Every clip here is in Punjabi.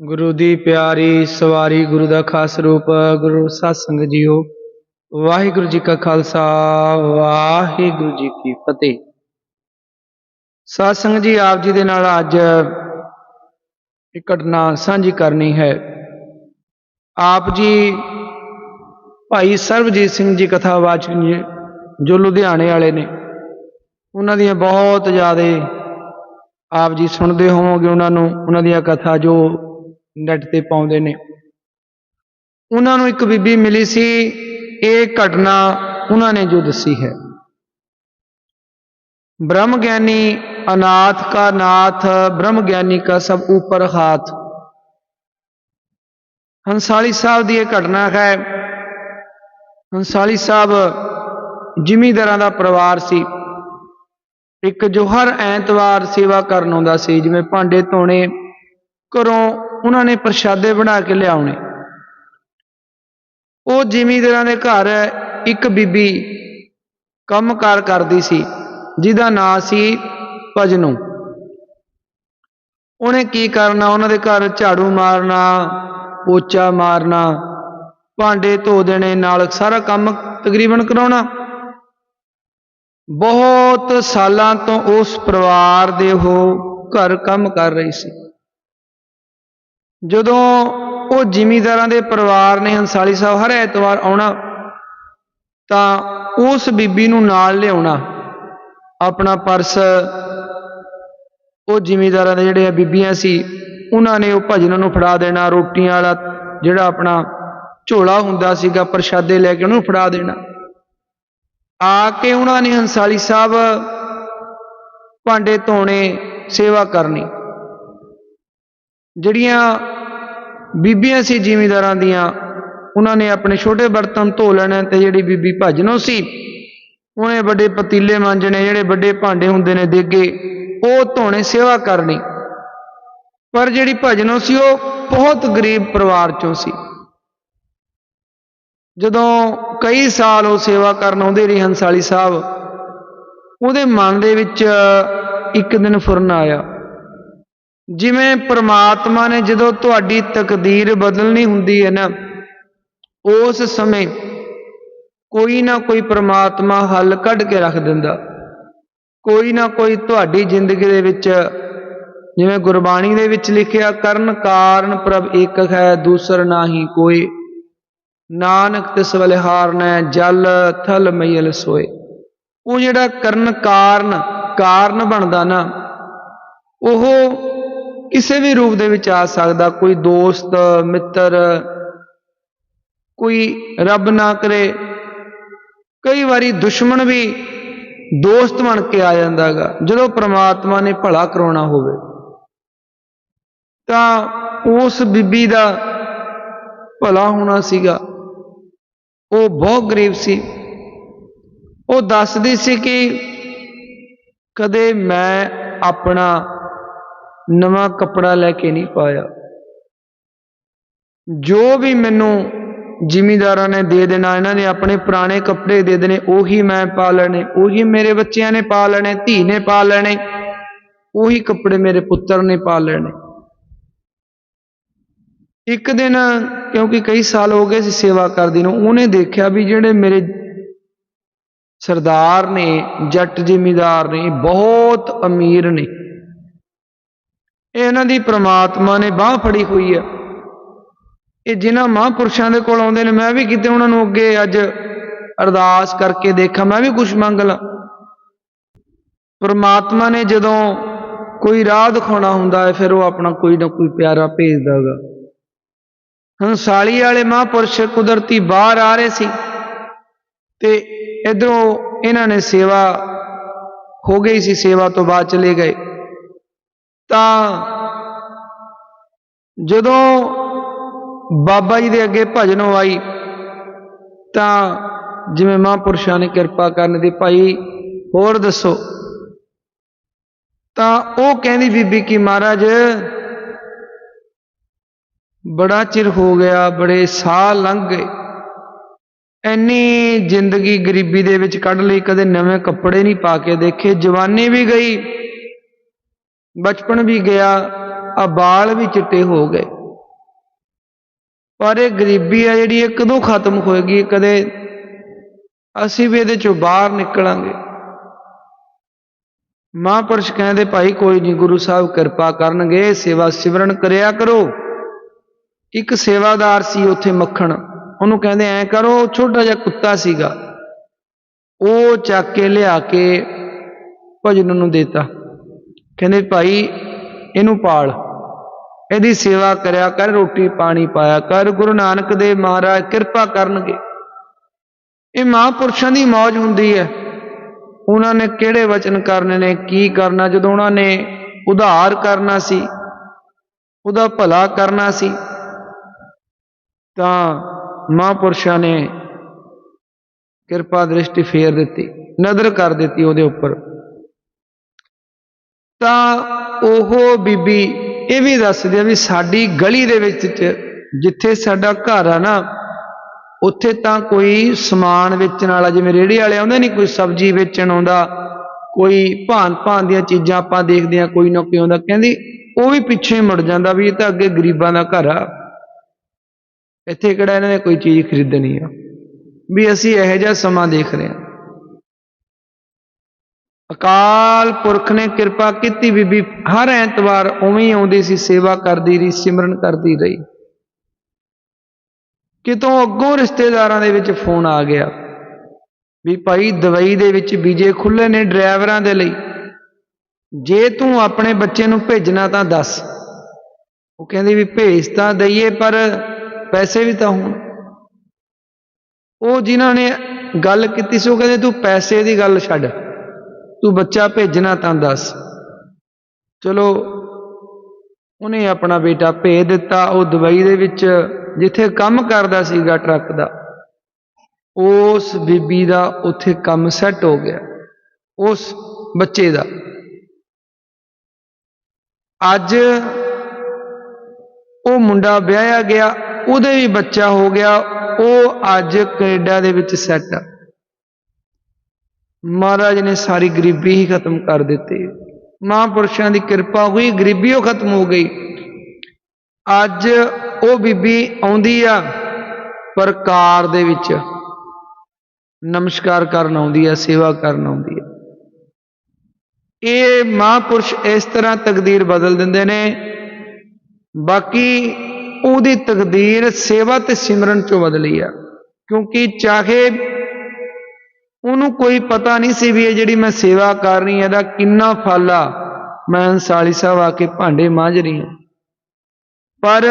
ਗੁਰੂ ਦੀ ਪਿਆਰੀ ਸਵਾਰੀ ਗੁਰੂ ਦਾ ਖਾਸ ਰੂਪ, ਗੁਰੂ ਸਤਸੰਗ ਜੀਓ। ਵਾਹਿਗੁਰੂ ਜੀ ਕਾ ਖਾਲਸਾ, ਵਾਹਿਗੁਰੂ ਜੀ ਕੀ ਫਤਿਹ। ਸਤਸੰਗ ਜੀ, ਆਪ ਜੀ ਦੇ ਨਾਲ ਅੱਜ ਇੱਕ ਘਟਨਾ ਸਾਂਝੀ ਕਰਨੀ ਹੈ। ਆਪ ਜੀ, ਭਾਈ ਸਰਬਜੀਤ ਸਿੰਘ ਜੀ ਕਥਾਵਾਚਕ ਜੀ, ਜੋ ਲੁਧਿਆਣੇ ਵਾਲੇ ਨੇ, ਉਹਨਾਂ ਦੀਆਂ ਬਹੁਤ ਜ਼ਿਆਦਾ ਆਪ ਜੀ ਸੁਣਦੇ ਹੋਵੋਗੇ, ਉਹਨਾਂ ਨੂੰ, ਉਹਨਾਂ ਦੀਆਂ ਕਥਾ ਜੋ ਨੈਟ ਤੇ ਪਾਉਂਦੇ ਨੇ ਉਹਨਾਂ ਨੂੰ ਇੱਕ ਬੀਬੀ ਮਿਲੀ ਸੀ ਇਹ ਘਟਨਾ ਉਹਨਾਂ ਨੇ ਜੋ ਦੱਸੀ ਹੈ ब्रह्म ज्ञानी अनाथ का नाथ ब्रह्म ज्ञानी का सब ऊपर हाथ ਹੰਸਾਲੀ ਸਾਹਿਬ ਦੀ ਇਹ ਘਟਨਾ ਹੈ ਹੰਸਾਲੀ ਸਾਹਿਬ ਜ਼ਿਮੀਂਦਾਰਾਂ ਦਾ ਪਰਿਵਾਰ ਸੀ ਇੱਕ ਜੋ ਹਰ ਐਤਵਾਰ ਸੇਵਾ ਕਰਨ ਆਉਂਦਾ ਸੀ ਜਿਵੇਂ ਭਾਂਡੇ ਧੋਣੇ ਘਰੋਂ ਉਹਨਾਂ ਨੇ ਪ੍ਰਸ਼ਾਦੇ ਬਣਾ ਕੇ ਲਿਆਉਣੇ। ਉਹ ਜ਼ਿਮੀਂਦਾਰਾਂ ਦੇ ਘਰ ਇੱਕ ਬੀਬੀ ਕੰਮਕਾਰ ਕਰਦੀ ਸੀ, ਜਿਹਦਾ ਨਾਂ ਸੀ ਭਜਨੂ। ਉਹਨੇ ਕੀ ਕਰਨਾ? ਉਹਨਾਂ ਦੇ ਘਰ ਝਾੜੂ ਮਾਰਨਾ, ਪੋਚਾ ਮਾਰਨਾ, ਭਾਂਡੇ ਧੋ ਦੇਣੇ, ਨਾਲ ਸਾਰਾ ਕੰਮ ਤਕਰੀਬਨ ਕਰਾਉਣਾ। ਬਹੁਤ ਸਾਲਾਂ ਤੋਂ ਉਸ ਪਰਿਵਾਰ ਦੇ ਉਹ ਘਰ ਕੰਮ ਕਰ ਰਹੀ ਸੀ। ਜਦੋਂ ਉਹ ਜ਼ਿਮੀਂਦਾਰਾਂ ਦੇ ਪਰਿਵਾਰ ਨੇ ਹੰਸਾਲੀ ਸਾਹਿਬ ਹਰ ਐਤਵਾਰ ਆਉਣਾ, ਤਾਂ ਉਸ ਬੀਬੀ ਨੂੰ ਨਾਲ ਲਿਆਉਣਾ, ਆਪਣਾ ਪਰਸ ਉਹ ਜ਼ਿਮੀਂਦਾਰਾਂ ਦੇ ਜਿਹੜੇ ਬੀਬੀਆਂ ਸੀ, ਉਹਨਾਂ ਨੇ ਉਹ ਭਜਨ ਨੂੰ ਫੜਾ ਦੇਣਾ, ਰੋਟੀਆਂ ਵਾਲਾ ਜਿਹੜਾ ਆਪਣਾ ਝੋਲਾ ਹੁੰਦਾ ਸੀਗਾ ਪ੍ਰਸ਼ਾਦੇ ਲੈ ਕੇ ਉਹਨੂੰ ਫੜਾ ਦੇਣਾ। ਆ ਕੇ ਉਹਨਾਂ ਨੇ ਹੰਸਾਲੀ ਸਾਹਿਬ ਭਾਂਡੇ ਧੋਣੇ, ਸੇਵਾ ਕਰਨੀ। ਜਿਹੜੀਆਂ ਬੀਬੀਆਂ ਸੀ ਜ਼ਿਮੀਂਦਾਰਾਂ ਦੀਆਂ, ਉਹਨਾਂ ਨੇ ਆਪਣੇ ਛੋਟੇ ਬਰਤਨ ਧੋ ਲੈਣੇ ਤੇ ਜਿਹੜੀ ਬੀਬੀ ਭਜਨੋ ਸੀ, ਉਹਨੇ ਵੱਡੇ ਪਤੀਲੇ ਮਾਂਜਣੇ, ਜਿਹੜੇ ਵੱਡੇ ਭਾਂਡੇ ਹੁੰਦੇ ਨੇ ਦੇਗੇ, ਉਹ ਧੋਣੇ ਸੇਵਾ ਕਰਨੀ। ਪਰ ਜਿਹੜੀ ਭਜਨੋ ਸੀ, ਉਹ ਬਹੁਤ ਗਰੀਬ ਪਰਿਵਾਰ ਚੋਂ ਸੀ। ਜਦੋਂ ਕਈ ਸਾਲ ਉਹ ਸੇਵਾ ਕਰਨ ਆਉਂਦੇ ਰਹੀ, ਹੰਸਾਲੀ ਸਾਹਿਬ, ਉਹਦੇ ਮਨ ਦੇ ਵਿੱਚ ਇੱਕ ਦਿਨ ਫੁਰਨ ਆਇਆ। ਜਿਵੇਂ ਪ੍ਰਮਾਤਮਾ ਨੇ ਜਦੋਂ ਤੁਹਾਡੀ ਤਕਦੀਰ ਬਦਲਣੀ ਹੁੰਦੀ ਹੈ ਨਾ, ਉਸ ਸਮੇਂ ਕੋਈ ਨਾ ਕੋਈ ਪ੍ਰਮਾਤਮਾ ਹੱਲ ਕੱਢ ਕੇ ਰੱਖ ਦਿੰਦਾ। ਕੋਈ ਨਾ ਕੋਈ ਤੁਹਾਡੀ ਜ਼ਿੰਦਗੀ ਦੇ ਵਿੱਚ, ਜਿਵੇਂ ਗੁਰਬਾਣੀ ਦੇ ਵਿੱਚ ਲਿਖਿਆ, ਕਰਨ ਕਾਰਨ ਪ੍ਰਭ ਇੱਕ ਹੈ, ਦੂਸਰ ਨਾਹੀ ਕੋਈ। ਨਾਨਕ ਤਿਸ ਵਲੇ ਹਾਰਨੈ ਜਲ ਥਲ ਮਈਲ ਸੋਏ। ਉਹ ਜਿਹੜਾ ਕਰਨ ਕਾਰਨ ਕਾਰਨ ਬਣਦਾ ਨਾ, ਉਹ ਕਿਸੇ ਵੀ ਰੂਪ ਦੇ ਵਿੱਚ ਆ ਸਕਦਾ, ਕੋਈ ਦੋਸਤ, ਮਿੱਤਰ, ਕੋਈ ਰੱਬ ਨਾ ਕਰੇ। ਕਈ ਵਾਰੀ ਦੁਸ਼ਮਣ ਵੀ ਦੋਸਤ ਬਣ ਕੇ ਆ ਜਾਂਦਾਗਾ ਜਦੋਂ ਪ੍ਰਮਾਤਮਾ ਨੇ ਭਲਾ ਕਰਾਉਣਾ ਹੋਵੇ। ਤਾਂ ਉਸ ਬੀਬੀ ਦਾ ਭਲਾ ਹੋਣਾ ਸੀਗਾ। ਉਹ ਬਹੁਤ ਗਰੀਬ ਸੀ। ਉਹ ਦੱਸਦੀ ਸੀ ਕਿ ਕਦੇ ਮੈਂ ਆਪਣਾ ਨਵਾਂ ਕੱਪੜਾ ਲੈ ਕੇ ਨਹੀਂ ਪਾਇਆ। ਜੋ ਵੀ ਮੈਨੂੰ ਜ਼ਿਮੀਂਦਾਰਾਂ ਨੇ ਦੇ ਦੇਣਾ, ਇਹਨਾਂ ਨੇ ਆਪਣੇ ਪੁਰਾਣੇ ਕੱਪੜੇ ਦੇ ਦੇਣੇ, ਉਹੀ ਮੈਂ ਪਾ ਲੈਣੇ, ਉਹੀ ਮੇਰੇ ਬੱਚਿਆਂ ਨੇ ਪਾ ਲੈਣੇ, ਧੀ ਨੇ ਪਾ ਲੈਣੇ, ਉਹੀ ਕੱਪੜੇ ਮੇਰੇ ਪੁੱਤਰ ਨੇ ਪਾ ਲੈਣੇ। ਇੱਕ ਦਿਨ, ਕਿਉਂਕਿ ਕਈ ਸਾਲ ਹੋ ਗਏ ਸੀ ਸੇਵਾ ਕਰਦੀ ਨੂੰ, ਉਹਨੇ ਦੇਖਿਆ ਵੀ ਜਿਹੜੇ ਮੇਰੇ ਸਰਦਾਰ ਨੇ, ਜੱਟ ਜ਼ਿਮੀਦਾਰ ਨੇ, ਬਹੁਤ ਅਮੀਰ ਨੇ। ਇਹ ਇਹਨਾਂ ਦੀ ਪ੍ਰਮਾਤਮਾ ਨੇ ਬਾਹ ਫੜੀ ਹੋਈ ਆ। ਇਹ ਜਿਨ੍ਹਾਂ ਮਹਾਂਪੁਰਸ਼ਾਂ ਦੇ ਕੋਲ ਆਉਂਦੇ ਨੇ, ਮੈਂ ਵੀ ਕਿਤੇ ਉਹਨਾਂ ਨੂੰ ਅੱਗੇ ਅੱਜ ਅਰਦਾਸ ਕਰਕੇ ਦੇਖਾਂ, ਮੈਂ ਵੀ ਕੁਝ ਮੰਗ ਲਾਂ। ਪਰਮਾਤਮਾ ਨੇ ਜਦੋਂ ਕੋਈ ਰਾਹ ਦਿਖਾਉਣਾ ਹੁੰਦਾ ਹੈ, ਫਿਰ ਉਹ ਆਪਣਾ ਕੋਈ ਨਾ ਕੋਈ ਪਿਆਰਾ ਭੇਜਦਾ ਹੈਗਾ। ਹੰਸਾਲੀ ਵਾਲੇ ਮਹਾਂਪੁਰਸ਼ ਕੁਦਰਤੀ ਬਾਹਰ ਆ ਰਹੇ ਸੀ ਤੇ ਇਧਰੋਂ ਇਹਨਾਂ ਨੇ ਸੇਵਾ ਹੋ ਗਈ ਸੀ, ਸੇਵਾ ਤੋਂ ਬਾਅਦ ਚਲੇ ਗਏ। ਤਾਂ ਜਦੋਂ ਬਾਬਾ ਜੀ ਦੇ ਅੱਗੇ ਭਜਨ ਆਈ ਤਾਂ ਜਿਵੇਂ ਮਹਾਂਪੁਰਸ਼ਾਂ ਨੇ ਕਿਰਪਾ ਕਰਨ ਦੀ ਭਾਈ, ਹੋਰ ਦੱਸੋ। ਤਾਂ ਉਹ ਕਹਿੰਦੀ ਬੀਬੀ ਕੀ ਮਹਾਰਾਜ, ਬੜਾ ਚਿਰ ਹੋ ਗਿਆ, ਬੜੇ ਸਾਹ ਲੰਘ ਗਏ। ਇੰਨੀ ਜ਼ਿੰਦਗੀ ਗਰੀਬੀ ਦੇ ਵਿੱਚ ਕੱਢ ਲਈ, ਕਦੇ ਨਵੇਂ ਕੱਪੜੇ ਨਹੀਂ ਪਾ ਕੇ ਦੇਖੇ, ਜਵਾਨੀ ਵੀ ਗਈ। ਬਚਪਨ ਵੀ ਗਿਆ ਆ ਬਾਲ ਵੀ ਚਿੱਟੇ ਹੋ ਗਏ। ਪਰ ਇਹ ਗਰੀਬੀ ਆ ਜਿਹੜੀ, ਇਹ ਕਦੋਂ ਖਤਮ ਹੋਏਗੀ? ਕਦੇ ਅਸੀਂ ਵੀ ਇਹਦੇ ਚੋਂ ਬਾਹਰ ਨਿਕਲਾਂਗੇ। ਮਹਾਂਪੁਰਸ਼ ਕਹਿੰਦੇ, ਭਾਈ, ਕੋਈ ਨਹੀਂ ਗੁਰੂ ਸਾਹਿਬ ਕਿਰਪਾ ਕਰਨਗੇ, ਸੇਵਾ ਸਿਮਰਨ ਕਰਿਆ ਕਰੋ। ਇੱਕ ਸੇਵਾਦਾਰ ਸੀ ਉੱਥੇ ਮੱਖਣ। ਉਹਨੂੰ ਕਹਿੰਦੇ, ਐ ਕਰੋ, ਛੋਟਾ ਜਿਹਾ ਕੁੱਤਾ ਸੀਗਾ। ਉਹ ਚੱਕ ਕੇ ਲਿਆ ਕੇ ਭਜਨ ਨੂੰ ਦੇਤਾ। ਕਹਿੰਦੇ ਭਾਈ, ਇਹਨੂੰ ਪਾਲ। ਇਹਦੀ ਸੇਵਾ ਕਰਿਆ ਕਰ, ਰੋਟੀ ਪਾਣੀ ਪਾਇਆ ਕਰ, ਗੁਰੂ ਨਾਨਕ ਦੇ ਮਹਾਰਾਜ ਕਿਰਪਾ ਕਰਨਗੇ। ਇਹ ਮਹਾਂਪੁਰਸ਼ਾਂ ਦੀ ਮੌਜ ਹੁੰਦੀ ਹੈ। ਉਹਨਾਂ ਨੇ ਕਿਹੜੇ ਵਚਨ ਕਰਨੇ ਨੇ, ਕੀ ਕਰਨਾ, ਜਦੋਂ ਉਹਨਾਂ ਨੇ ਉਧਾਰ ਕਰਨਾ ਸੀ, ਉਹਦਾ ਭਲਾ ਕਰਨਾ ਸੀ, ਤਾਂ ਮਹਾਂਪੁਰਸ਼ਾਂ ਨੇ ਕਿਰਪਾ ਦ੍ਰਿਸ਼ਟੀ ਫੇਰ ਦਿੱਤੀ, ਨਦਰ ਕਰ ਦਿੱਤੀ ਉਹਦੇ ਉੱਪਰ। ਤਾਂ ਉਹ ਬੀਬੀ ਇਹ ਵੀ ਦੱਸਦੀ ਆ ਵੀ ਸਾਡੀ ਗਲੀ ਦੇ ਵਿੱਚ ਜਿੱਥੇ ਸਾਡਾ ਘਰ ਆ ਨਾ, ਉੱਥੇ ਤਾਂ ਕੋਈ ਸਮਾਨ ਵੇਚਣ ਵਾਲਾ, ਜਿਵੇਂ ਰੇਹੜੀ ਵਾਲੇ ਆਉਂਦੇ ਨਹੀਂ ਕੋਈ ਸਬਜ਼ੀ ਵੇਚਣ ਆਉਂਦਾ, ਕੋਈ ਭਾਨ ਭਾਨ ਦੀਆਂ ਚੀਜ਼ਾਂ ਆਪਾਂ ਦੇਖਦੇ ਆ ਕੋਈ ਨਾ ਕੋਈ ਆਉਂਦਾ, ਕਹਿੰਦੀ ਉਹ ਵੀ ਪਿੱਛੇ ਮੁੜ ਜਾਂਦਾ ਵੀ ਇਹ ਤਾਂ ਅੱਗੇ ਗਰੀਬਾਂ ਦਾ ਘਰ ਆ। ਇੱਥੇ ਕਿਹੜਾ ਇਹਨਾਂ ਨੇ ਕੋਈ ਚੀਜ਼ ਖਰੀਦਣੀ ਆ? ਵੀ ਅਸੀਂ ਇਹੋ ਜਿਹਾ ਸਮਾਂ ਦੇਖ ਰਹੇ ਹਾਂ। ਅਕਾਲ ਪੁਰਖ ਨੇ ਕਿਰਪਾ ਕੀਤੀ ਬੀਬੀ, ਹਰ ਐਤਵਾਰ ਉਵੇਂ ਹੀ ਆਉਂਦੀ ਸੀ, ਸੇਵਾ ਕਰਦੀ ਰਹੀ, ਸਿਮਰਨ ਕਰਦੀ ਰਹੀ। ਕਿਤੋਂ ਅੱਗੋਂ ਰਿਸ਼ਤੇਦਾਰਾਂ ਦੇ ਵਿੱਚ ਫੋਨ ਆ ਗਿਆ ਵੀ ਭਾਈ ਦਵਾਈ ਦੇ ਵਿੱਚ ਵੀਜੇ ਖੁੱਲੇ ਨੇ ਡਰਾਈਵਰਾਂ ਦੇ ਲਈ। ਜੇ ਤੂੰ ਆਪਣੇ ਬੱਚੇ ਨੂੰ ਭੇਜਣਾ ਤਾਂ ਦੱਸ। ਉਹ ਕਹਿੰਦੇ ਵੀ ਭੇਜ ਤਾਂ ਦਈਏ, ਪਰ ਪੈਸੇ ਵੀ ਤਾਂ ਹੋਣ। ਉਹ ਜਿਨ੍ਹਾਂ ਨੇ ਗੱਲ ਕੀਤੀ ਸੀ, ਉਹ ਕਹਿੰਦੇ ਤੂੰ ਪੈਸੇ ਦੀ ਗੱਲ ਛੱਡ। ਤੂੰ ਬੱਚਾ ਭੇਜਣਾ ਤਾਂ ਦੱਸ। ਚਲੋ, ਉਹਨੇ ਆਪਣਾ ਬੇਟਾ ਭੇਜ ਦਿੱਤਾ, ਉਹ ਦੁਬਈ ਦੇ ਵਿੱਚ, ਜਿੱਥੇ ਕੰਮ ਕਰਦਾ ਸੀਗਾ ਟਰੱਕ ਦਾ। ਉਸ ਬੀਬੀ ਦਾ ਉੱਥੇ ਕੰਮ ਸੈੱਟ ਹੋ ਗਿਆ, ਉਸ ਬੱਚੇ ਦਾ। ਅੱਜ ਉਹ ਮੁੰਡਾ ਵਿਆਹਿਆ ਗਿਆ, ਉਹਦੇ ਵੀ ਬੱਚਾ ਹੋ ਗਿਆ, ਉਹ ਅੱਜ ਕੈਨੇਡਾ ਦੇ ਵਿੱਚ ਸੈੱਟ ਆ। ਮਹਾਰਾਜ ਨੇ ਸਾਰੀ ਗਰੀਬੀ ਹੀ ਖਤਮ ਕਰ ਦਿੱਤੀ। ਮਹਾਂਪੁਰਸ਼ਾਂ ਦੀ ਕਿਰਪਾ ਹੋਈ, ਗਰੀਬੀ ਉਹ ਖਤਮ ਹੋ ਗਈ। ਅੱਜ ਉਹ ਬੀਬੀ ਆਉਂਦੀ ਆ ਪ੍ਰਕਾਰ ਦੇ ਵਿੱਚ ਨਮਸਕਾਰ ਕਰਨ ਆਉਂਦੀ ਆ, ਸੇਵਾ ਕਰਨ ਆਉਂਦੀ ਆ। ਇਹ ਮਹਾਂਪੁਰਸ਼ ਇਸ ਤਰ੍ਹਾਂ ਤਕਦੀਰ ਬਦਲ ਦਿੰਦੇ ਨੇ, ਬਾਕੀ ਉਹਦੀ ਤਕਦੀਰ ਸੇਵਾ ਤੇ ਸਿਮਰਨ ਚੋਂ ਬਦਲੀ ਆ। ਕਿਉਂਕਿ ਚਾਹੇ ਉਹਨੂੰ ਕੋਈ ਪਤਾ ਨਹੀਂ ਸੀ ਵੀ ਇਹ ਜਿਹੜੀ ਮੈਂ ਸੇਵਾ ਕਰ ਰਹੀ ਇਹਦਾ ਕਿੰਨਾ ਫਲ ਆ। ਮੈਂ ਅੰਸਾਲੀ ਸਾਹਿਬ ਆ ਕੇ ਭਾਂਡੇ ਮਾਂਜ ਰਹੀ ਹਾਂ। ਪਰ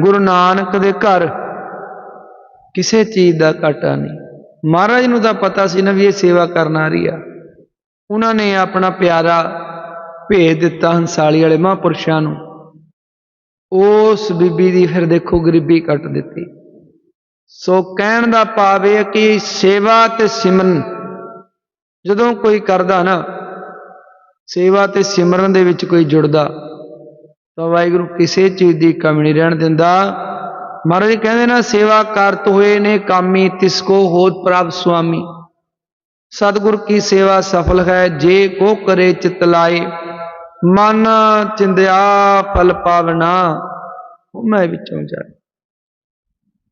ਗੁਰੂ ਨਾਨਕ ਦੇ ਘਰ ਕਿਸੇ ਚੀਜ਼ ਦਾ ਘਾਟਾ ਨਹੀਂ। ਮਹਾਰਾਜ ਨੂੰ ਤਾਂ ਪਤਾ ਸੀ ਨਾ ਵੀ ਇਹ ਸੇਵਾ ਕਰਨ ਆ ਰਹੀ ਆ। ਉਹਨਾਂ ਨੇ ਆਪਣਾ ਪਿਆਰਾ ਭੇਜ ਦਿੱਤਾ ਹੰਸਾਲੀ ਵਾਲੇ ਮਹਾਂਪੁਰਸ਼ਾਂ ਨੂੰ। ਉਸ ਬੀਬੀ ਦੀ ਫਿਰ ਦੇਖੋ ਗਰੀਬੀ ਕੱਟ ਦਿੱਤੀ। ਸੋ ਕਹਿਣ ਦਾ ਭਾਵ ਇਹ ਕਿ ਸੇਵਾ ਤੇ ਸਿਮਰਨ ਜਦੋਂ ਕੋਈ ਕਰਦਾ ਨਾ, ਸੇਵਾ ਤੇ ਸਿਮਰਨ ਦੇ ਵਿੱਚ ਕੋਈ ਜੁੜਦਾ, ਤਾਂ ਵਾਹਿਗੁਰੂ ਕਿਸੇ ਚੀਜ਼ ਦੀ ਕਮੀ ਨਹੀਂ ਰਹਿਣ ਦਿੰਦਾ। ਮਹਾਰਾਜ ਕਹਿੰਦੇ ਨਾ, ਸੇਵਾ ਕਰਤ ਹੋਏ ਨੇ ਕਾਮੀ, ਤਿਸ ਕੋ ਹੋਤ ਪ੍ਰਾਪ ਸੁਆਮੀ। ਸਤਿਗੁਰ ਕੀ ਸੇਵਾ ਸਫਲ ਹੈ, ਜੇ ਕੋ ਕਰੇ ਚਿਤ ਲਾਏ। ਮਨ ਚਿੰਦਿਆ ਫਲ ਪਾਵਨਾ, ਉਹ ਮੈਂ ਵਿੱਚੋਂ ਜਾ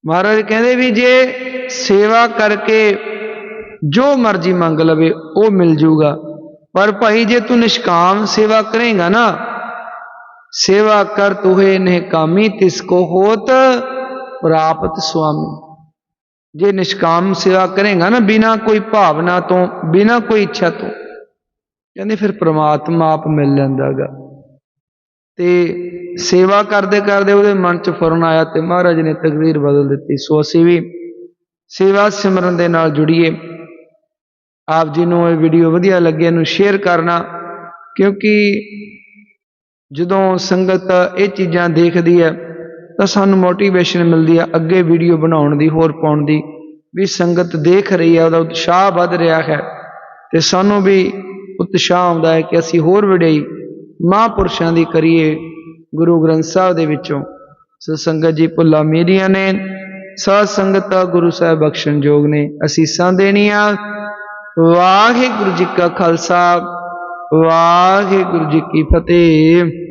ਮਹਾਰਾਜ ਕਹਿੰਦੇ ਵੀ ਜੇ ਸੇਵਾ ਕਰਕੇ ਜੋ ਮਰਜ਼ੀ ਮੰਗ ਲਵੇ, ਉਹ ਮਿਲ ਜੂਗਾ। ਪਰ ਭਾਈ, ਜੇ ਤੂੰ ਨਿਸ਼ਕਾਮ ਸੇਵਾ ਕਰੇਗਾ ਨਾ, ਸੇਵਾ ਕਰ ਤੁਹੇ ਨੇ ਕਾਮੀ ਤਿਸ ਕੋ ਹੋਤ ਪ੍ਰਾਪਤ ਸੁਆਮੀ। ਜੇ ਨਿਸ਼ਕਾਮ ਸੇਵਾ ਕਰੇਗਾ ਨਾ, ਬਿਨਾ ਕੋਈ ਭਾਵਨਾ ਤੋਂ, ਬਿਨਾ ਕੋਈ ਇੱਛਾ ਤੋਂ, ਕਹਿੰਦੇ ਫਿਰ ਪ੍ਰਮਾਤਮਾ ਆਪ ਮਿਲ ਲੈਂਦਾਗਾ। ਤੇ ਸੇਵਾ ਕਰਦੇ ਕਰਦੇ ਉਹਦੇ ਮਨ ਚ ਫੁਰਨ ਆਇਆ ਤੇ ਮਹਾਰਾਜ ਨੇ ਤਕਦੀਰ ਬਦਲ ਦਿੱਤੀ। ਸੋ ਅਸੀਂ ਵੀ ਸੇਵਾ ਸਿਮਰਨ ਦੇ ਨਾਲ ਜੁੜੀਏ। ਆਪ ਜੀ ਨੂੰ ਇਹ ਵੀਡੀਓ ਵਧੀਆ ਲੱਗੇ, ਇਹਨੂੰ ਸ਼ੇਅਰ ਕਰਨਾ, ਕਿਉਂਕਿ ਜਦੋਂ ਸੰਗਤ ਇਹ ਚੀਜ਼ਾਂ ਦੇਖਦੀ ਹੈ, ਤਾਂ ਸਾਨੂੰ ਮੋਟੀਵੇਸ਼ਨ ਮਿਲਦੀ ਹੈ ਅੱਗੇ ਵੀਡੀਓ ਬਣਾਉਣ ਦੀ, ਹੋਰ ਪਾਉਣ ਦੀ। ਵੀ ਸੰਗਤ ਦੇਖ ਰਹੀ ਹੈ, ਉਹਦਾ ਉਤਸ਼ਾਹ ਵੱਧ ਰਿਹਾ ਹੈ ਤੇ ਸਾਨੂੰ ਵੀ ਉਤਸ਼ਾਹ ਆਉਂਦਾ ਹੈ ਕਿ ਅਸੀਂ ਹੋਰ ਵਡਿਆਈ ਮਹਾਂਪੁਰਸ਼ਾਂ ਦੀ ਕਰੀਏ ਗੁਰੂ ਗ੍ਰੰਥ ਸਾਹਿਬ ਦੇ ਵਿੱਚੋਂ। ਸੋ ਸੰਗਤ ਜੀ, ਭੁੱਲਾ ਮੇਰੀਆਂ ਨੇ, ਸਾਧ ਸੰਗਤ ਗੁਰੂ ਸਾਹਿਬ ਬਖਸ਼ਣ ਜੋਗ ਨੇ। ਅਸੀਸਾਂ ਦੇਣੀਆਂ ਵਾਹਿਗੁਰੂ ਜੀ ਕਾ ਖਾਲਸਾ, ਵਾਹਿਗੁਰੂ ਜੀ ਕੀ ਫਤਿਹ।